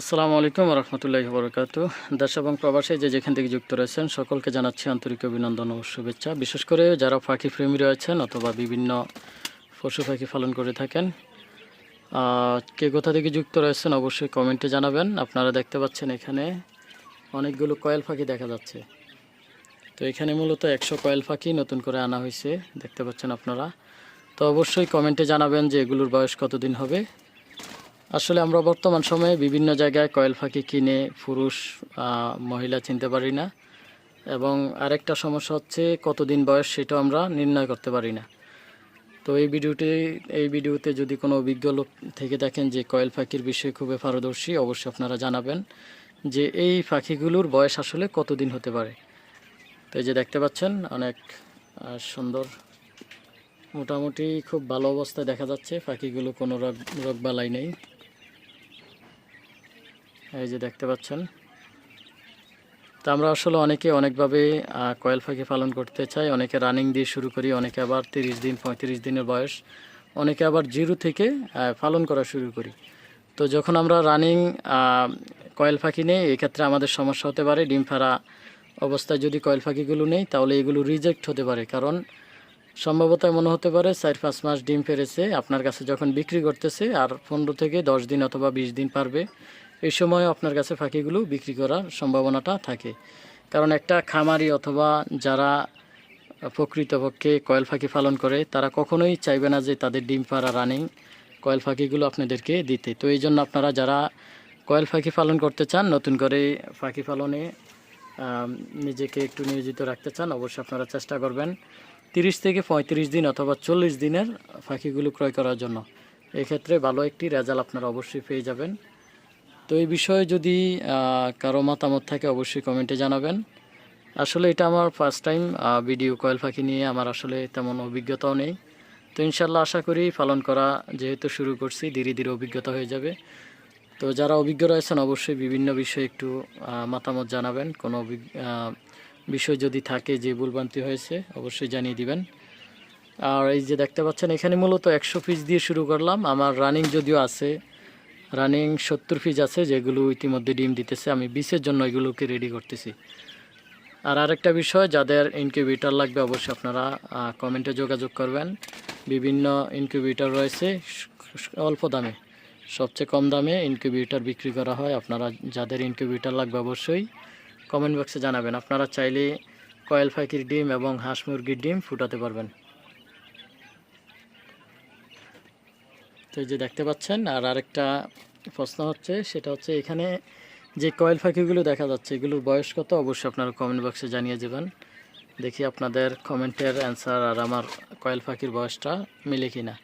আসসালামু আলাইকুম রহমতুল্লাহি বরকাত। দেশ এবং প্রবাসে যে যেখান থেকে যুক্ত রয়েছেন, সকলকে জানাচ্ছি আন্তরিক অভিনন্দন ও শুভেচ্ছা। বিশেষ করে যারা পাখি প্রেমী রয়েছেন অথবা বিভিন্ন পশু পাখি পালন করে থাকেন কে কোথা থেকে যুক্ত রয়েছেন অবশ্যই কমেন্টে জানাবেন। আপনারা দেখতে পাচ্ছেন এখানে অনেকগুলো কয়েল পাখি দেখা যাচ্ছে। তো এখানে মূলত একশো কয়েল পাখি নতুন করে আনা হয়েছে, দেখতে পাচ্ছেন আপনারা। তো অবশ্যই কমেন্টে জানাবেন যে এগুলোর বয়স কতদিন হবে। আসলে আমরা বর্তমান সময়ে বিভিন্ন জায়গায় কয়েল ফাঁকি কিনে পুরুষ মহিলা চিনতে পারি না। এবং আরেকটা সমস্যা হচ্ছে কতদিন বয়স সেটাও আমরা নির্ণয় করতে পারি না। তো এই ভিডিওটি, এই ভিডিওতে যদি কোনো অভিজ্ঞ লোক থেকে দেখেন যে কয়েল পাখির বিষয়ে খুবই পারদর্শী, অবশ্যই আপনারা জানাবেন যে এই পাখিগুলোর বয়স আসলে কতদিন হতে পারে। তো এই যে দেখতে পাচ্ছেন, অনেক সুন্দর, মোটামুটি খুব ভালো অবস্থায় দেখা যাচ্ছে পাখিগুলো কোনো রোগ, রোগবালাই নেই। এই যে দেখতে পাচ্ছেন। তা আমরা আসলে অনেকে অনেকভাবে কয়েল পাখি পালন করতে চাই, অনেকে রানিং দিয়ে শুরু করি, অনেকে আবার তিরিশ দিন, পঁয়ত্রিশ দিনের বয়স, অনেকে আবার জিরো থেকে পালন করা শুরু করি। তো যখন আমরা রানিং কয়েল পাখি নেই, এক্ষেত্রে আমাদের সমস্যা হতে পারে, ডিম ফেরা অবস্থায় যদি কয়েল পাখিগুলো নেই, তাহলে এগুলো রিজেক্ট হতে পারে। কারণ সম্ভবত মনে হতে পারে, চার পাঁচ মাস ডিম পেরেছে আপনার কাছে যখন বিক্রি করতেছে, আর পনেরো থেকে দশ দিন অথবা বিশ দিন পারবে এই সময় আপনার কাছে পাখিগুলো বিক্রি করার সম্ভাবনাটা থাকে। কারণ একটা খামারি অথবা যারা প্রকৃতপক্ষে কয়েল পাখি পালন করে, তারা কখনোই চাইবে না যে তাদের ডিম পাড়া রানিং কয়েল পাখিগুলো আপনাদেরকে দিতে। তো এই জন্য আপনারা যারা কয়েল পাখি পালন করতে চান, নতুন করে পাখি পালনে নিজেকে একটু নিয়োজিত রাখতে চান, অবশ্যই আপনারা চেষ্টা করবেন তিরিশ থেকে পঁয়ত্রিশ দিন অথবা চল্লিশ দিনের পাখিগুলো ক্রয় করার জন্য। এক্ষেত্রে ভালো একটি রেজাল্ট আপনারা অবশ্যই পেয়ে যাবেন। তো এই বিষয়ে যদি কারও মতামত থাকে অবশ্যই কমেন্টে জানাবেন। আসলে এটা আমার ফার্স্ট টাইম ভিডিও কয়েল পাখি নিয়ে আমার আসলে তেমন অভিজ্ঞতাও নেই। তো ইনশাল্লাহ আশা করি পালন করা যেহেতু শুরু করছি, ধীরে ধীরে অভিজ্ঞতা হয়ে যাবে। তো যারা অভিজ্ঞ রয়েছেন অবশ্যই বিভিন্ন বিষয়ে একটু মতামত জানাবেন। কোনো বিষয় যদি থাকে যে ভুলভ্রান্তি হয়েছে, অবশ্যই জানিয়ে দিবেন। আর এই যে দেখতে পাচ্ছেন, এখানে মূলত একশো পিস দিয়ে শুরু করলাম। আমার রানিং যদিও আছে রানিং সত্তর পিস আছে, যেগুলো ইতিমধ্যে ডিম দিতেছে। আমি বিশের জন্য এগুলোকে রেডি করতেছি। আর আরেকটা বিষয়, যাদের ইনকিউবেটার লাগবে অবশ্যই আপনারা কমেন্টে যোগাযোগ করবেন। বিভিন্ন ইনকিউবেটার রয়েছে, অল্প দামে। সবচেয়ে কম দামে ইনকিউবেটার বিক্রি করা হয়। আপনারা যাদের ইনকিউবেটার লাগবে অবশ্যই কমেন্ট বক্সে জানাবেন। আপনারা চাইলে কয়েল পাখির ডিম এবং হাঁস মুরগির ডিম ফুটাতে পারবেন। তো এই যে দেখতে পাচ্ছেন, আর আরেকটা প্রশ্ন হচ্ছে, সেটা হচ্ছে এখানে যে কয়েল পাখিগুলো দেখা যাচ্ছে এগুলোর বয়স কত? অবশ্যই আপনারা কমেন্ট বক্সে জানিয়ে দেবেন। দেখি আপনাদের কমেন্টের অ্যান্সার আর আমার কয়েল পাখির বয়সটা মিলে কিনা।